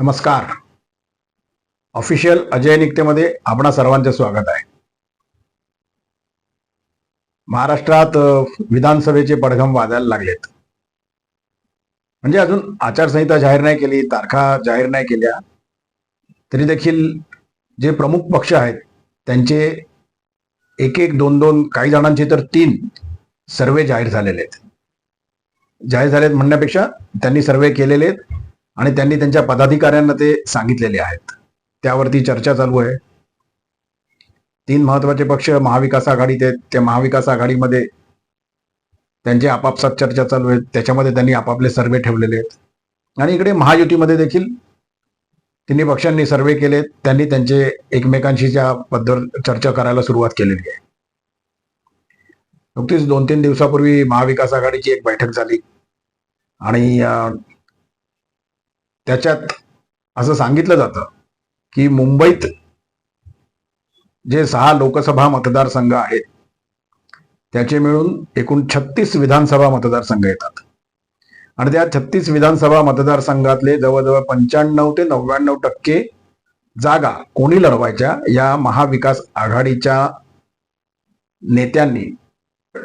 नमस्कार. ऑफिशियल अजय निकतेमध्ये आपणा सर्वांचे स्वागत आहे. महाराष्ट्रात विधानसभेचे पडघम वाजायला लागलेत. म्हणजे अजून आचारसंहिता जाहीर नाही केली तारखा जाहीर नाही केल्या तरी देखील जे प्रमुख पक्ष आहेत त्यांचे एक एक दोन दोन काही जणांचे तर तीन सर्वे जाहीर झालेले आहेत. जाहीर झालेत म्हणण्यापेक्षा त्यांनी सर्वे केलेले आहेत. आणि त्यांनी त्यांच्या पदाधिकाऱ्यांना ते सांगितलेले आहेत. त्यावरती चर्चा चालू आहे. तीन महत्त्वाचे पक्ष महाविकास आघाडीत आहेत त्या महाविकास आघाडीमध्ये त्यांची आपापसात चर्चा चालू आहेत. त्याच्यामध्ये त्यांनी आपापले सर्वे ठेवलेले आहेत. आणि इकडे महायुतीमध्ये देखील तिन्ही पक्षांनी सर्वे केलेत त्यांनी त्यांचे एकमेकांशी ज्या पद्धत चर्चा करायला सुरुवात केलेली आहे. नुकतीच दोन तीन दिवसापूर्वी महाविकास आघाडीची एक बैठक झाली. आणि त्याच्यात असं सांगितलं जातं की मुंबईत जे सहा लोकसभा मतदारसंघ आहेत त्याचे मिळून एकूण छत्तीस विधानसभा मतदारसंघ येतात. आणि त्या छत्तीस विधानसभा मतदारसंघातले जवळजवळ पंच्याण्णव ते नव्याण्णव टक्के जागा कोणी लढवायच्या या महाविकास आघाडीच्या नेत्यांनी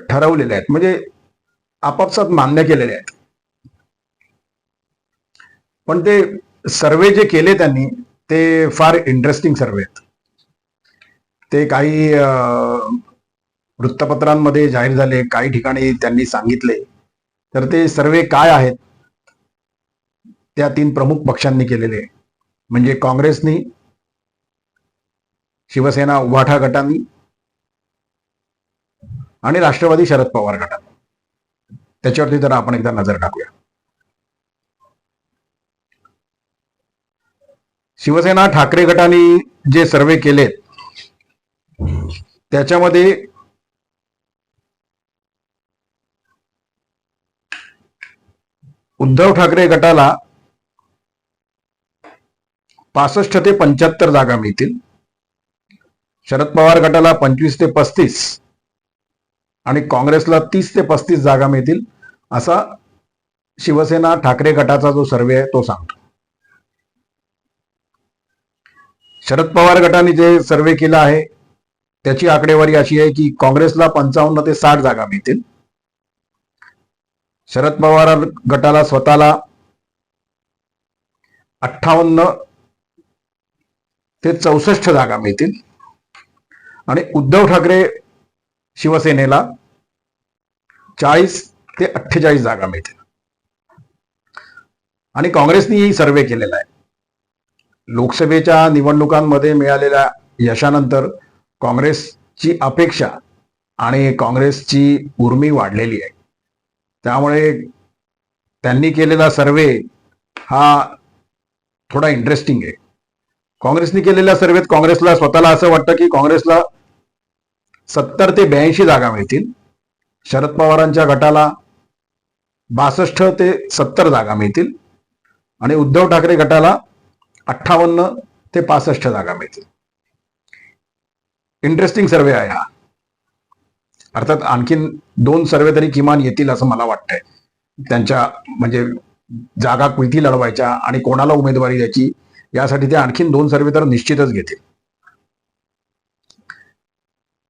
ठरवलेल्या आहेत. म्हणजे आपापसात मान्य केलेले आहेत. पण ते सर्वे जे केले त्यांनी ते फार इंटरेस्टिंग सर्वे आहेत. ते काही अं, वृत्तपत्रांमध्ये जाहीर झाले काही ठिकाणी त्यांनी सांगितले. तर ते सर्वे काय आहेत त्या तीन प्रमुख पक्षांनी केलेले. म्हणजे काँग्रेसनी शिवसेना उभाठा गटांनी आणि राष्ट्रवादी शरद पवार गटांनी. त्याच्यावरती जरा आपण एकदा नजर टाकूया. शिवसेना ठाकरे गटाने जे सर्वे केलेत त्याच्यामध्ये उद्धव ठाकरे गटाला पासष्ट ते पंच्याहत्तर जागा मिळतील. शरद पवार गटाला पंचवीस ते पस्तीस आणि काँग्रेसला तीस ते पस्तीस जागा मिळतील असा शिवसेना ठाकरे गटाचा जो सर्वे आहे तो सांगतो. शरद पवार गटाने जे सर्वे केला आहे त्याची आकडेवारी अशी आहे की काँग्रेसला पंचावन्न ते साठ जागा मिळतील. शरद पवार गटाला स्वतःला अठ्ठावन्न ते चौसष्ट जागा मिळतील. आणि उद्धव ठाकरे शिवसेनेला चाळीस ते अठ्ठेचाळीस जागा मिळतील. आणि काँग्रेसनी सर्वे केलेला आहे. लोकसभेच्या निवडणुकांमध्ये मिळालेल्या यशानंतर काँग्रेसची अपेक्षा आणि काँग्रेसची उर्मी वाढलेली आहे. त्यामुळे त्यांनी केलेला सर्वे हा थोडा इंटरेस्टिंग आहे. काँग्रेसने केलेल्या सर्वेत काँग्रेसला स्वतःला असं वाटतं की काँग्रेसला सत्तर ते ब्याऐंशी जागा मिळतील. शरद पवारांच्या गटाला बासष्ट ते सत्तर जागा मिळतील. आणि उद्धव ठाकरे गटाला अठ्ठावन्न ते पासष्ट जागा मिळतील. इंटरेस्टिंग सर्वे आहे हा. अर्थात आणखीन दोन सर्वे तरी किमान येतील असं मला वाटतंय. त्यांच्या म्हणजे जागा किती लढवायच्या आणि कोणाला उमेदवारी द्यायची यासाठी ते आणखीन दोन सर्वे तर निश्चितच घेतील.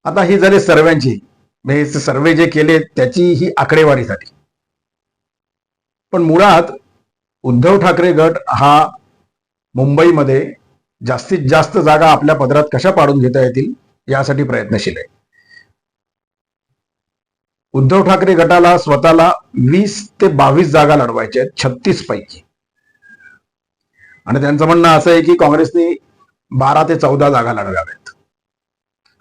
आता ही झाले सर्व्यांची. म्हणजे सर्वे जे केले त्याची ही आकडेवारीसाठी. पण मुळात उद्धव ठाकरे गट हा मुंबईमध्ये जास्तीत जास्त जागा आपल्या पदरात कशा पाडून घेता येतील यासाठी प्रयत्नशील आहे. उद्धव ठाकरे गटाला स्वतःला वीस ते बावीस जागा लढवायच्या आहेत छत्तीस पैकी. आणि त्यांचं म्हणणं असं आहे की काँग्रेसने बारा ते चौदा जागा लढवाव्यात.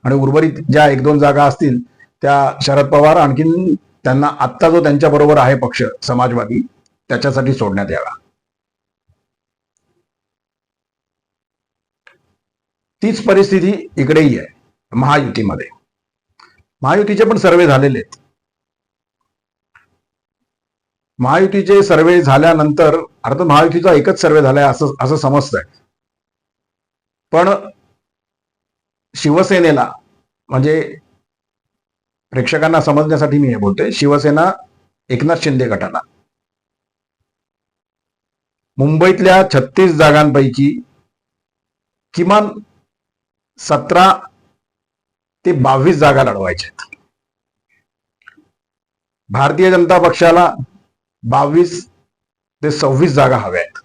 आणि उर्वरित ज्या एक दोन जागा असतील त्या शरद पवार आणखीन त्यांना आत्ता जो त्यांच्या बरोबर आहे पक्ष समाजवादी त्याच्यासाठी सोडण्यात यावा. तीच परिस्थिती इकडेही आहे महायुतीमध्ये. महायुतीचे पण सर्वे झालेले आहेत. महायुतीचे सर्वे झाल्यानंतर अर्थात महायुतीचा एकच सर्वे झालाय असं असं समजतंय. पण शिवसेनेला म्हणजे प्रेक्षकांना समजण्यासाठी मी हे बोलते शिवसेना एकनाथ शिंदे गटाला. मुंबईतल्या छत्तीस जागांपैकी किमान सतरा ते बावीस जागा लढवायच्या आहेत. भारतीय जनता पक्षाला बावीस ते सव्वीस जागा हव्या आहेत.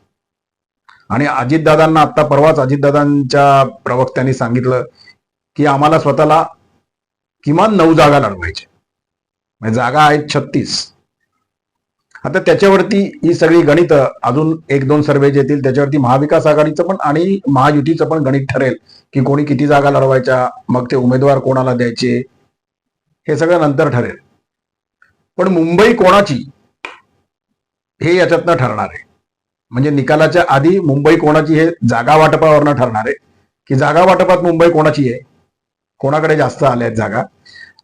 आणि अजितदादांना आता परवाच अजितदादांच्या प्रवक्त्यांनी सांगितलं की आम्हाला स्वतःला किमान नऊ जागा लढवायच्या म्हणजे जागा आहेत छत्तीस. आता त्याच्यावरती ही सगळी गणित अजून एक दोन सर्वे जे येतील. त्याच्यावरती महाविकास आघाडीचं पण आणि महायुतीचं पण गणित ठरेल की कोणी किती जागा लढवायच्या मग ते उमेदवार कोणाला द्यायचे हे सगळं नंतर ठरेल. पण मुंबई कोणाची? हे याच्यातनं ठरणार आहे. म्हणजे निकालाच्या आधी मुंबई कोणाची हे जागा वाटपावरनं ठरणार आहे. की जागा वाटपात मुंबई कोणाची आहे? कोणाकडे जास्त आल्या आहेत जागा?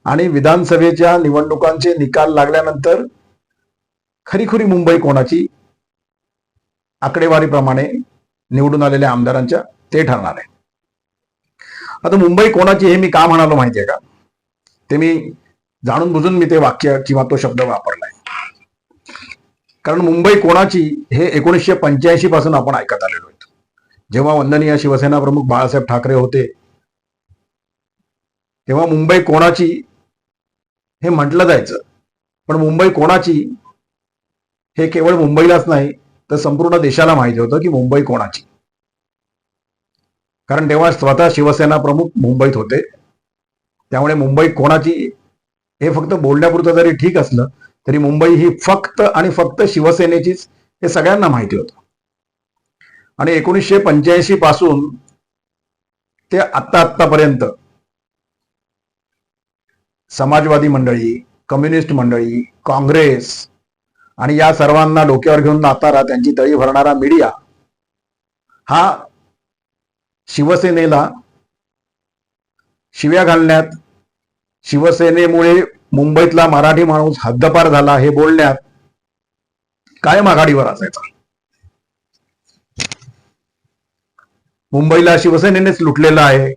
आणि विधानसभेच्या निवडणुकांचे निकाल लागल्यानंतर खरीखुरी मुंबई कोणाची आकडेवारीप्रमाणे निवडून आलेल्या आमदारांच्या ते ठरणार आहे. आता मुंबई कोणाची हे मी का म्हणालो माहितीये का? ते मी जाणून बुजून मी ते वाक्य किंवा तो शब्द वापरलाय. कारण मुंबई कोणाची हे एकोणीसशे पंच्याऐंशी पासून आपण ऐकत आलेलो आहोत. जेव्हा वंदनीय शिवसेना प्रमुख बाळासाहेब ठाकरे होते तेव्हा मुंबई कोणाची हे म्हटलं जायचं. पण मुंबई कोणाची हे केवळ मुंबईलाच नाही तर संपूर्ण देशाला माहिती होतं की मुंबई कोणाची. कारण तेव्हा स्वतः शिवसेना प्रमुख मुंबईत होते. त्यामुळे मुंबई कोणाची हे फक्त बोलण्यापुरतं जरी ठीक असलं तरी मुंबई ही फक्त आणि फक्त शिवसेनेचीच हे सगळ्यांना माहिती होतं. आणि एकोणीसशे पंच्याऐंशी पासून ते आत्ता आत्तापर्यंत समाजवादी मंडळी कम्युनिस्ट मंडळी काँग्रेस आणि या सर्वांना डोक्यावर घेऊन नातारा त्यांची तळी भरणारा मीडिया हा शिवसेनेला शिव्या घालण्यात शिवसेनेमुळे मुंबईतला मराठी माणूस हद्दपार झाला हे बोलण्यात कायम आघाडीवर असायचा? मुंबईला शिवसेनेनेच लुटलेलं आहे.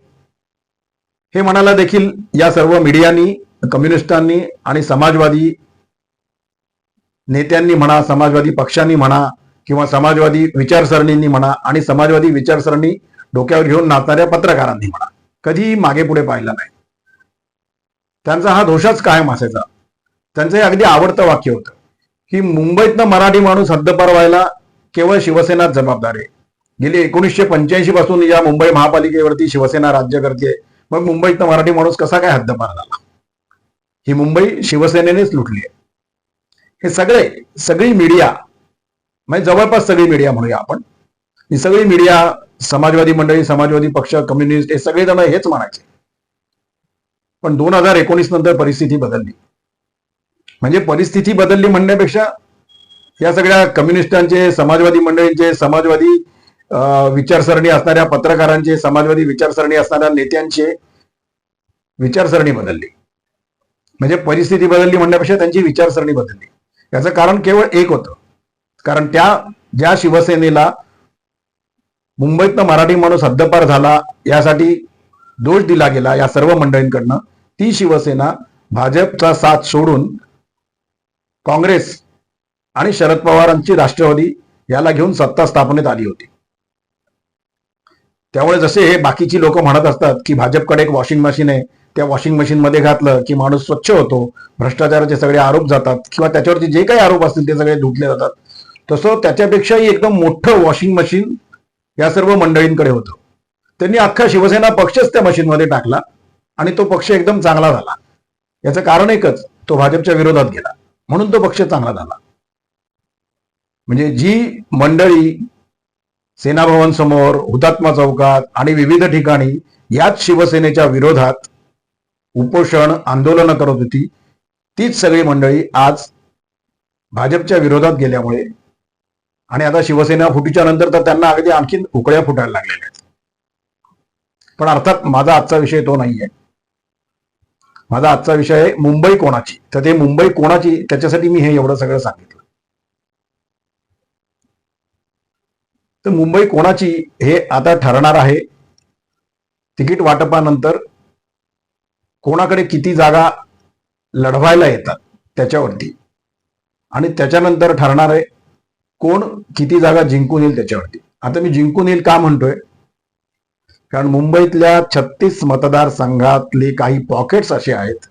हे म्हणायला देखील या सर्व मीडियानी कम्युनिस्टांनी आणि समाजवादी नेत्यांनी म्हणा समाजवादी पक्षांनी म्हणा किंवा समाजवादी विचारसरणींनी म्हणा आणि समाजवादी विचारसरणी डोक्यावर घेऊन नाचणाऱ्या पत्रकारांनी म्हणा कधीही मागे पुढे पाहिला नाही. त्यांचा हा दोषच कायम असायचा. त्यांचं हे अगदी आवडतं वाक्य होतं की मुंबईतनं मराठी माणूस हद्दपार व्हायला केवळ शिवसेनाच जबाबदार आहे. गेली एकोणीसशे पंच्याऐंशी पासून या मुंबई महापालिकेवरती शिवसेना राज्य करते मग मुंबईतनं मराठी माणूस कसा काय हद्दपार झाला? ही मुंबई शिवसेनेनेच लुटली आहे. हे सगळे सगळी मीडिया म्हणजे जवळपास सगळी मीडिया म्हणूया आपण. ही सगळी मीडिया समाजवादी मंडळी समाजवादी पक्ष कम्युनिस्ट हे सगळेजण हेच म्हणायचे. पण दोन हजार एकोणीस नंतर परिस्थिती बदलली. म्हणजे परिस्थिती बदलली म्हणण्यापेक्षा या सगळ्या कम्युनिस्टांचे समाजवादी मंडळींचे समाजवादी विचारसरणी असणाऱ्या पत्रकारांचे समाजवादी विचारसरणी असणाऱ्या नेत्यांचे विचारसरणी बदलली. म्हणजे परिस्थिती बदलली म्हणण्यापेक्षा त्यांची विचारसरणी बदलली. याचं कारण केवळ एक होतं. कारण त्या ज्या शिवसेनेला मुंबईतनं मराठी माणूस हद्दपार झाला यासाठी दोष दिला गेला या सर्व मंडळींकडनं ती शिवसेना भाजपचा साथ सोडून काँग्रेस आणि शरद पवारांची राष्ट्रवादी याला घेऊन सत्ता स्थापनेत आली होती. त्यामुळे जसे हे बाकीची लोक म्हणत असतात की भाजपकडे एक वॉशिंग मशीन आहे त्या वॉशिंग मशीन मध्ये घातलं की माणूस स्वच्छ होतो भ्रष्टाचाराचे सगळे आरोप जातात किंवा त्याच्यावरती जे काही आरोप असतील ते सगळे धुतले जातात. तसं त्याच्यापेक्षाही एकदम मोठं वॉशिंग मशीन या सर्व मंडळींकडे होतं. त्यांनी अख्खा शिवसेना पक्षच त्या मशीनमध्ये टाकला आणि तो पक्ष एकदम चांगला झाला. याचं कारण एकच तो भाजपच्या विरोधात गेला. म्हणून तो पक्ष चांगला झाला. म्हणजे जी मंडळी सेनाभवन समोर हुतात्मा चौकात आणि विविध ठिकाणी याच शिवसेनेच्या विरोधात उपोषण आंदोलनं करत होती. तीच सगळी मंडळी आज भाजपच्या विरोधात गेल्यामुळे आणि आता शिवसेना फुटीच्या नंतर तर त्यांना अगदी आणखीन उकळ्या फुटायला लागलेल्या आहेत. पण अर्थात माझा आजचा विषय तो नाहीये. माझा आजचा विषय आहे मुंबई कोणाची? तर ते मुंबई कोणाची? त्याच्यासाठी मी हे एवढं सगळं सांगितलं. तर मुंबई कोणाची हे आता ठरणार आहे. तिकीट वाटपानंतर कोणाकडे किती जागा लढवायला येतात त्याच्यावरती. आणि त्याच्यानंतर ठरणार आहे कोण किती जागा जिंकून येईल त्याच्यावरती. आता मी जिंकून येईल का म्हणतोय? कारण मुंबईतल्या छत्तीस मतदारसंघातले काही पॉकेट्स असे आहेत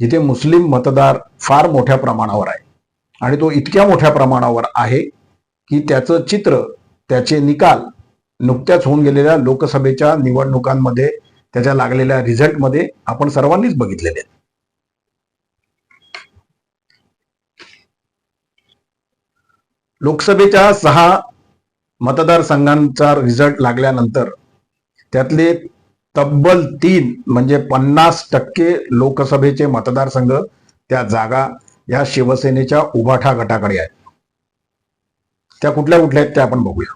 जिथे मुस्लिम मतदार फार मोठ्या प्रमाणावर आहे. आणि तो इतक्या मोठ्या प्रमाणावर आहे की त्याचं चित्र त्याचे निकाल नुकत्याच होऊन गेलेल्या लोकसभेच्या निवडणुकांमध्ये त्याच्या लागलेल्या रिझल्टमध्ये आपण सर्वांनीच बघितलेले आहेत. लोकसभेच्या सहा मतदारसंघांचा रिझल्ट लागल्यानंतर त्यातले तब्बल तीन म्हणजे पन्नास टक्के लोकसभेचे मतदारसंघ त्या जागा या शिवसेनेच्या उभाठा गटाकडे आहेत. त्या कुठल्या कुठल्या आहेत त्या आपण बघूया.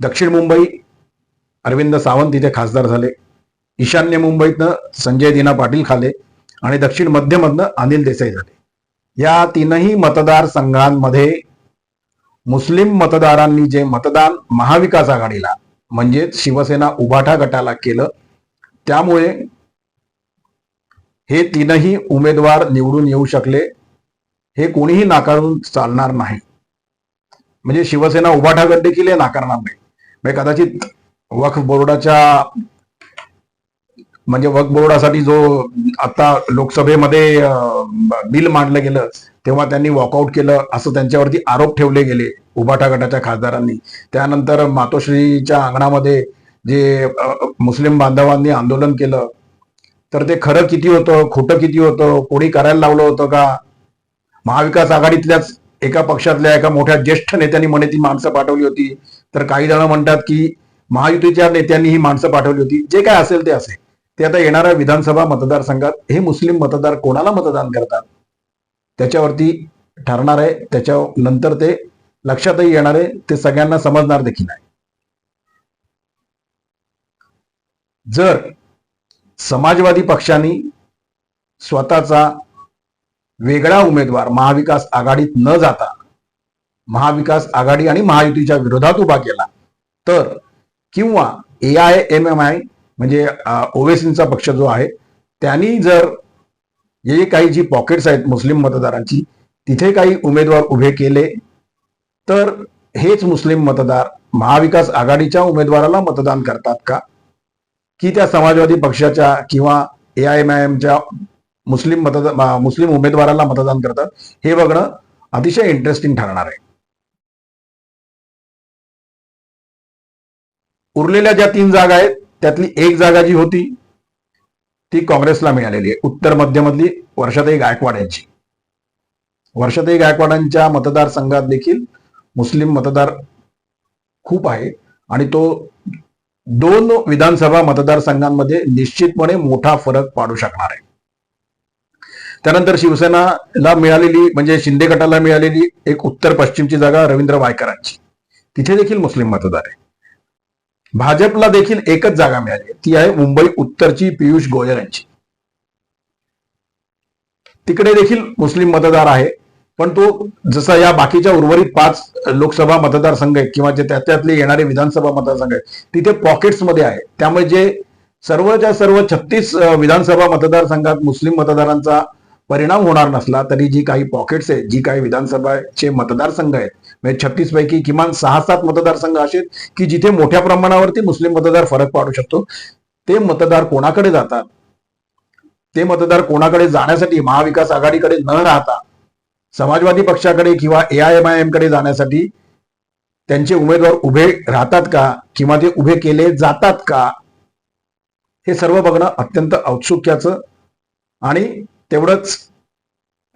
दक्षिण मुंबई अरविंद सावंत इथे खासदार झाले. ईशान्य मुंबईतनं संजय दिना पाटील खाले आणि दक्षिण मध्यमधनं अनिल देसाई झाले. या तीनही मतदारसंघांमध्ये मुस्लिम मतदारांनी जे मतदान महाविकास आघाडीला म्हणजेच शिवसेना उभाठा गटाला केलं त्यामुळे हे तीनही उमेदवार निवडून येऊ शकले. हे कोणीही नाकारून चालणार नाही. म्हणजे शिवसेना उभाठा गट देखील हे नाकारणार नाही. म्हणजे कदाचित वक्फ बोर्डाच्या म्हणजे वक्फ बोर्डासाठी जो आता लोकसभेमध्ये बिल मांडलं गेलं तेव्हा त्यांनी वॉकआउट केलं असं त्यांच्यावरती आरोप ठेवले गेले उभाटा गटाच्या खासदारांनी. त्यानंतर मातोश्रीच्या अंगणामध्ये जे मुस्लिम बांधवांनी आंदोलन केलं तर ते खरं किती होतं खोटं किती होतं कोणी करायला लावलं होतं का? महाविकास आघाडीतल्याच एका पक्षातल्या एका मोठ्या ज्येष्ठ नेत्यांनी म्हणे ती माणसं पाठवली होती. तर काही जण म्हणतात की महायुतीच्या नेत्यांनी ही माणसं पाठवली होती. जे काय असेल ते असेल ते आता येणाऱ्या विधानसभा मतदारसंघात हे मुस्लिम मतदार कोणाला मतदान करतात? त्याच्यावरती ठरणार आहे. त्याच्या नंतर ते लक्षातही येणार आहे. ते सगळ्यांना समजणार देखील आहे. जर समाजवादी पक्षांनी स्वतःचा वेगळा उमेदवार महाविकास आघाडीत न जाता महाविकास आघाडी आणि महायुतीच्या विरोधात उभा केला तर किंवा A I M M I म्हणजे ओवेसींचा पक्ष जो आहे त्यांनी जर जे काही जी पॉकेट्स आहेत मुस्लिम मतदारांची तिथे काही उमेदवार उभे केले तर हेच मुस्लिम मतदार महाविकास आघाडीच्या उमेदवाराला मतदान करतात का? की त्या समाजवादी पक्षाच्या किंवा ए आय एम आय एमच्या मुस्लिम मतदार मुस्लिम उमेदवाराला मतदान करतात? हे बघणं अतिशय इंटरेस्टिंग ठरणार आहे. उरलेल्या ज्या तीन जागा आहेत त्यातली एक जागा जी होती ती काँग्रेसला मिळालेली आहे. उत्तर मध्यमधली वर्षाताई गायकवाड यांची. वर्षाताई गायकवाडांच्या मतदारसंघात देखील मुस्लिम मतदार खूप आहे आणि तो दोन विधानसभा मतदारसंघांमध्ये निश्चितपणे मोठा फरक पाडू शकणार आहे. त्यानंतर शिवसेनाला मिळालेली म्हणजे शिंदे गटाला मिळालेली एक उत्तर पश्चिमची जागा रवींद्र वायकरांची. तिथे देखील मुस्लिम मतदार आहे. भाजपला देखील एकच जागा मिळाली. ती आहे मुंबई उत्तरची पियुष गोयल यांची. तिकडे देखील मुस्लिम मतदार आहे. पण तो जसा या बाकीच्या उर्वरित पाच लोकसभा मतदारसंघ आहेत किंवा जे त्या- त्यातले येणारे विधानसभा मतदारसंघ आहेत तिथे पॉकेट्समध्ये आहे. त्यामुळे जे सर्वच्या सर्व छत्तीस विधानसभा मतदारसंघात मुस्लिम मतदारांचा परिणाम होणार नसला तरी जी काही पॉकेट्स आहेत जी काही विधानसभाचे मतदारसंघ आहेत म्हणजे छत्तीस पैकी किमान सहा सात मतदारसंघ असे आहेत की जिथे मोठ्या प्रमाणावरती मुस्लिम मतदार फरक पाडू शकतो. ते मतदार कोणाकडे जातात? ते मतदार कोणाकडे जाण्यासाठी महाविकास आघाडीकडे न राहता समाजवादी पक्षाकडे किंवा ए आय एम आय एमकडे जाण्यासाठी त्यांचे उमेदवार उभे राहतात का? किंवा ते उभे केले जातात का? हे सर्व बघणं अत्यंत औत्सुक्याचं आणि तेवढंच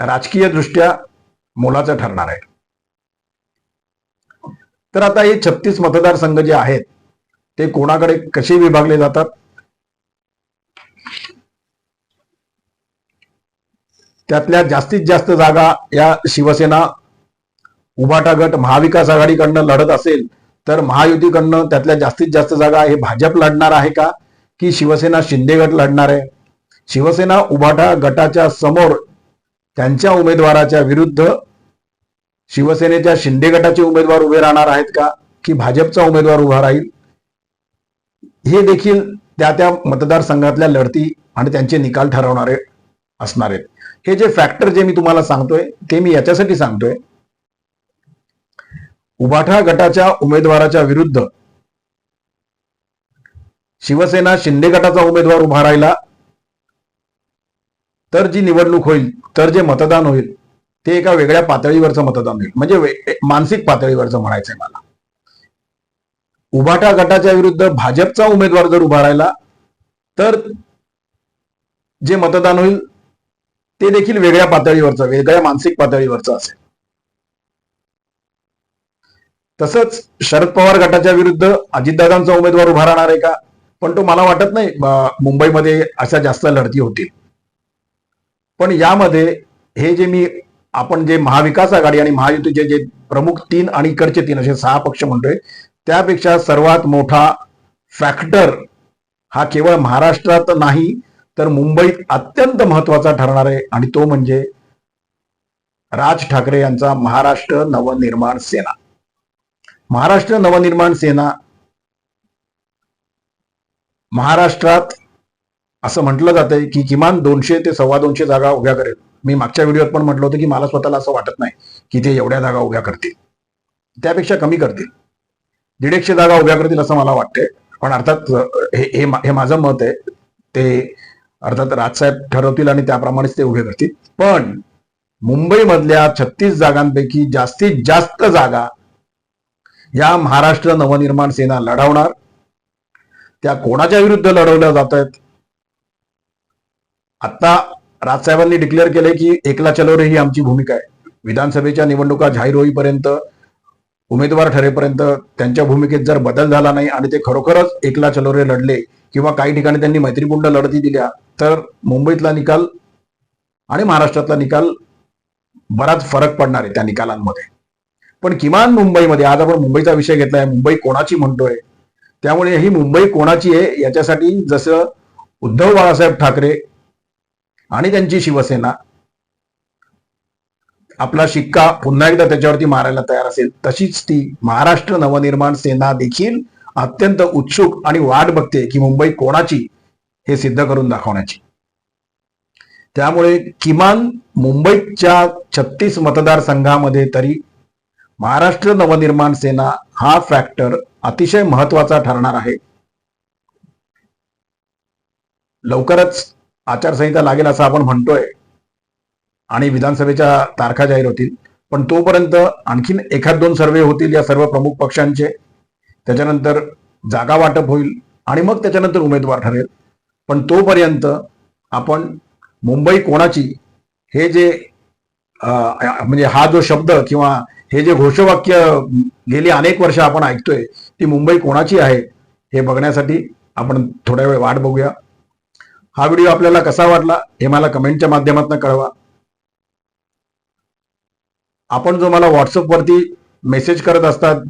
राजकीय दृष्ट्या मोलाचं ठरणार आहे. तर आता हे छत्तीस मतदारसंघ जे आहेत ते कोणाकडे कसे विभागले जातात? त्यातल्या जास्तीत जास्त जागा या शिवसेना उभाटा गट महाविकास आघाडीकडनं लढत असेल तर महायुतीकडनं त्यातल्या जास्तीत जास्त जागा हे भाजप लढणार आहे का? की शिवसेना शिंदे गट लढणार आहे? शिवसेना उभाटा गटाच्या समोर त्यांच्या उमेदवाराच्या विरुद्ध शिवसेनेच्या शिंदे गटाचे उमेदवार उभे राहणार आहेत का? की भाजपचा उमेदवार उभा राहील? हे देखील त्या त्या मतदारसंघातल्या लढती आणि त्यांचे निकाल ठरवणारे असणार आहेत. हे जे फॅक्टर जे मी तुम्हाला सांगतोय ते मी याच्यासाठी सांगतोय. उभाठा गटाच्या उमेदवाराच्या विरुद्ध शिवसेना शिंदे गटाचा उमेदवार उभा राहिला तर जी निवडणूक होईल तर जे मतदान होईल ते एका वेगळ्या पातळीवरचं मतदान होईल. म्हणजे मानसिक पातळीवरचं म्हणायचंय मला. उभाटा गटाच्या विरुद्ध भाजपचा उमेदवार जर उभा राहिला तर जे मतदान होईल ते देखील वेगळ्या पातळीवरचं वेगळ्या मानसिक पातळीवरचं असेल. तसंच शरद पवार गटाच्या विरुद्ध अजितदादांचा उमेदवार उभा राहणार आहे का? पण तो मला वाटत नाही मुंबईमध्ये अशा जास्त लढती होतील. पण यामध्ये हे जे मी आपण जे महाविकास आघाडी आणि महायुतीचे जे प्रमुख तीन आणि इकडचे तीन असे सहा पक्ष म्हणतोय त्यापेक्षा सर्वात मोठा फॅक्टर हा केवळ महाराष्ट्रात नाही तर मुंबईत अत्यंत महत्त्वाचा ठरणार आहे आणि तो म्हणजे राज ठाकरे यांचा महाराष्ट्र नवनिर्माण सेना. महाराष्ट्र नवनिर्माण सेना महाराष्ट्रात असं म्हटलं जातंय की किमान दोनशे ते सव्वा दोनशे जागा उभ्या करेल. मी मागच्या व्हिडिओत पण म्हटलं होतं की मला स्वतःला असं वाटत नाही की ते एवढ्या जागा उभ्या करतील. त्यापेक्षा कमी करतील. दीड एकशे जागा उभ्या करतील असं मला वाटतंय. पण अर्थात हे हे हे माझं मत आहे. ते अर्थात राजसाहेब ठरवतील आणि त्याप्रमाणेच ते उभे करतील. पण मुंबईमधल्या छत्तीस जागांपैकी जास्तीत जास्त जागा या महाराष्ट्र नवनिर्माण सेना लढवणार. त्या कोणाच्या विरुद्ध लढवल्या जात आहेत? आता राजसाहेबांनी डिक्लेअर केलंय की एकला चलोरे ही आमची भूमिका आहे. विधानसभेच्या निवडणुका जाहीर होईपर्यंत उमेदवार ठरेपर्यंत त्यांच्या भूमिकेत जर बदल झाला नाही आणि ते खरोखरच एकला चलोरे लढले किंवा काही ठिकाणी त्यांनी मैत्रीपूर्ण लढती दिल्या तर मुंबईतला निकाल आणि महाराष्ट्रातला निकाल बराच फरक पडणार आहे त्या निकालांमध्ये. पण किमान मुंबईमध्ये आज आपण मुंबईचा विषय घेतलाय मुंबई कोणाची म्हणतोय? त्यामुळे ही मुंबई कोणाची आहे याच्यासाठी जसं उद्धव बाळासाहेब ठाकरे आणि त्यांची शिवसेना. आपला शिक्का पुन्हा एकदा त्याच्यावरती मारायला तयार असेल तशीच ती महाराष्ट्र नवनिर्माण सेना देखील अत्यंत उत्सुक आणि वाट बघते की मुंबई कोणाची हे सिद्ध करून दाखवण्याची. त्यामुळे किमान मुंबईच्या छत्तीस मतदारसंघामध्ये तरी महाराष्ट्र नवनिर्माण सेना हा फॅक्टर अतिशय महत्त्वाचा ठरणार आहे. लवकरच आचारसंहिता लागेल असं आपण म्हणतोय आणि विधानसभेच्या तारखा जाहीर होतील. पण तोपर्यंत आणखीन एखाद दोन सर्वे होतील या सर्व प्रमुख पक्षांचे. त्याच्यानंतर जागा वाटप होईल आणि मग त्याच्यानंतर उमेदवार ठरेल. पण तोपर्यंत आपण मुंबई कोणाची हे जे म्हणजे हा जो शब्द किंवा हे जे घोषवाक्य गेली अनेक वर्ष आपण ऐकतोय ती मुंबई कोणाची आहे हे बघण्यासाठी आपण थोड्या वेळ वाट बघूया. हा व्हिडिओ आपल्याला कसा वाटला हे मला कमेंटच्या माध्यमातून कळवा. आपण जो मला व्हॉट्सअपवरती मेसेज करत असतात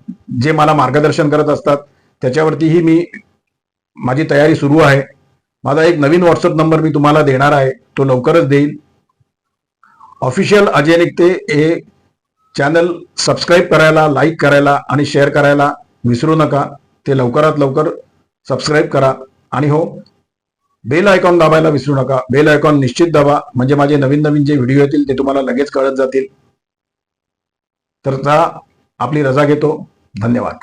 जे मला मार्गदर्शन करत असतात त्याच्यावरतीही मी माझी तयारी सुरू आहे. माझा एक नवीन व्हॉट्सअप नंबर मी तुम्हाला देणार आहे. तो लवकरच देईल. ऑफिशियल अजय निघते हे चॅनल सबस्क्राईब करायला लाईक करायला आणि शेअर करायला विसरू नका. ते लवकरात लवकर सबस्क्राईब करा. आणि हो बेल आयकॉन दाबायला विसरू नका. बेल आयकॉन निश्चित दाबा. म्हणजे माझे नवीन नवीन जे व्हिडिओ येतील ते तुम्हाला लगेच कळत जातील. तर आपली रजा घेतो. धन्यवाद.